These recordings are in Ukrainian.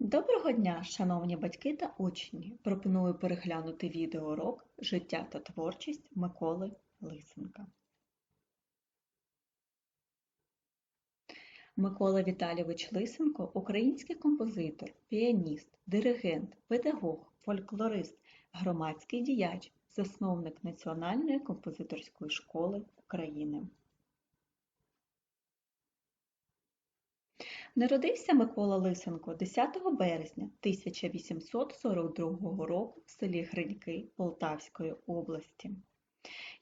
Доброго дня, шановні батьки та учні! Пропоную переглянути відеоурок «Життя та творчість Миколи Лисенка. Микола Віталійович Лисенко – український композитор, піаніст, диригент, педагог, фольклорист, громадський діяч, засновник Національної композиторської школи України. Народився Микола Лисенко 10 березня 1842 року в селі Гриньки Полтавської області.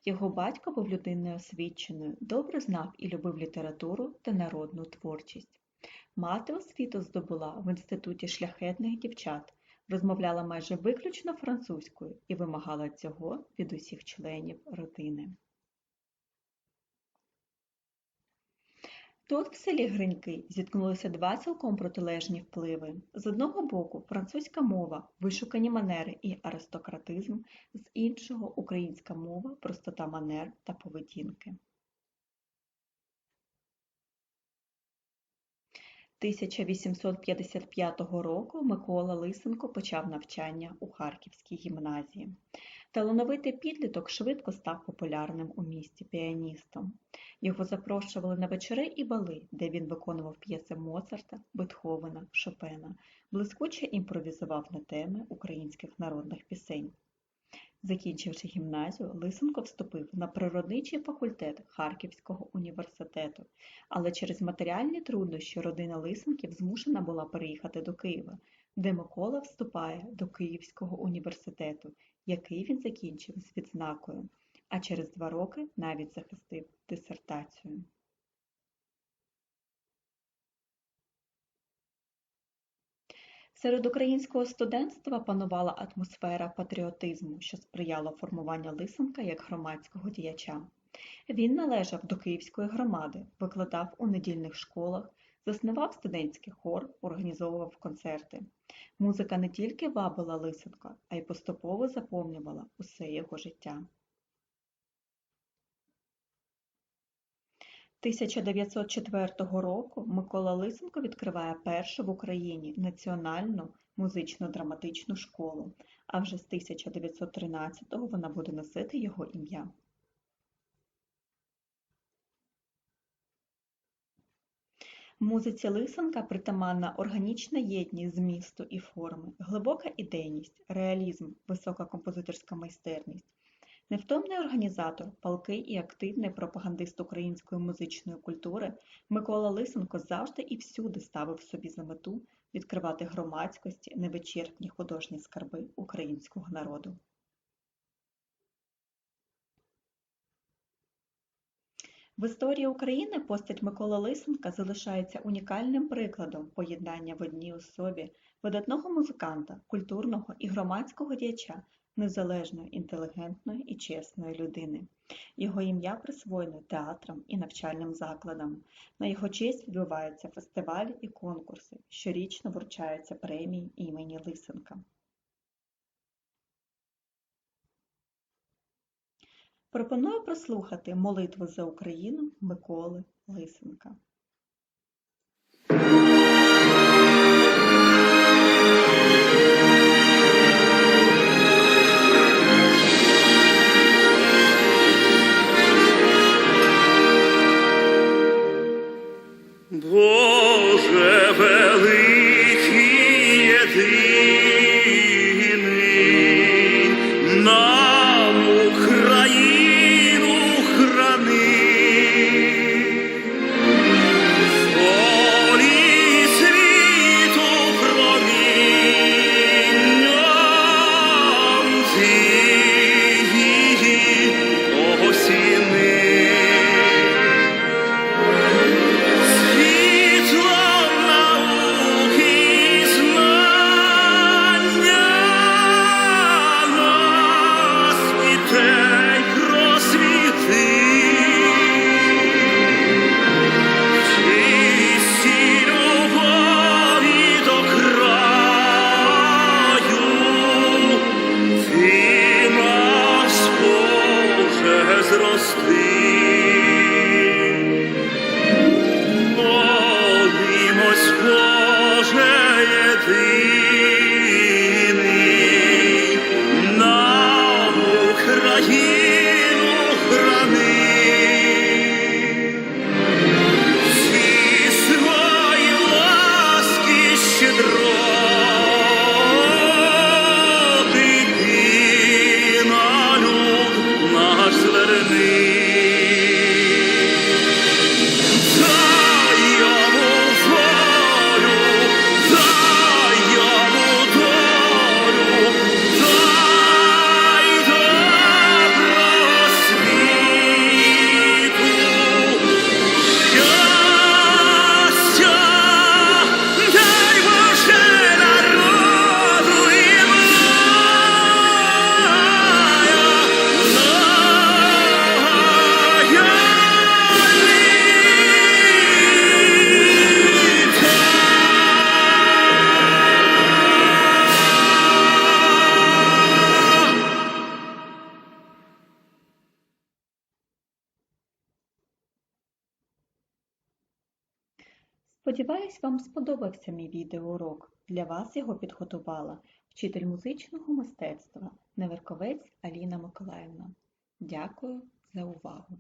Його батько був людиною освіченою, добре знав і любив літературу та народну творчість. Мати освіту здобула в інституті шляхетних дівчат, розмовляла майже виключно французькою і вимагала цього від усіх членів родини. Тут, в селі Гриньки, зіткнулися два цілком протилежні впливи. З одного боку французька мова, вишукані манери і аристократизм, з іншого українська мова, простота манер та поведінки. 1855 року Микола Лисенко почав навчання у Харківській гімназії. Талановитий підліток швидко став популярним у місті піаністом. Його запрошували на вечори і бали, де він виконував п'єси Моцарта, Бетховена, Шопена, блискуче імпровізував на теми українських народних пісень. Закінчивши гімназію, Лисенко вступив на природничий факультет Харківського університету, але через матеріальні труднощі родина Лисенків змушена була переїхати до Києва, де Микола вступає до Київського університету, який він закінчив з відзнакою, а через два роки навіть захистив дисертацію. Серед українського студентства панувала атмосфера патріотизму, що сприяла формуванню Лисенка як громадського діяча. Він належав до Київської громади, викладав у недільних школах, заснував студентський хор, організовував концерти. Музика не тільки вабила Лисенка, а й поступово заповнювала усе його життя. 1904 року Микола Лисенко відкриває першу в Україні національну музично-драматичну школу, а вже з 1913-го вона буде носити його ім'я. Музиці Лисенка притаманна органічна єдність змісту і форми, глибока ідейність, реалізм, висока композиторська майстерність. Невтомний організатор, палкий і активний пропагандист української музичної культури, Микола Лисенко завжди і всюди ставив собі за мету відкривати громадськості невичерпні художні скарби українського народу. В історії України постать Миколи Лисенка залишається унікальним прикладом поєднання в одній особі видатного музиканта, культурного і громадського діяча, незалежної, інтелігентної і чесної людини. Його ім'я присвоєно театрам і навчальним закладам. На його честь відбуваються фестивалі і конкурси, щорічно вручаються премії імені Лисенка. Пропоную прослухати молитву за Україну Миколи Лисенка. sleep. Сподіваюсь, вам сподобався мій відеоурок. Для вас його підготувала вчитель музичного мистецтва Неверковець Аліна Миколаївна. Дякую за увагу!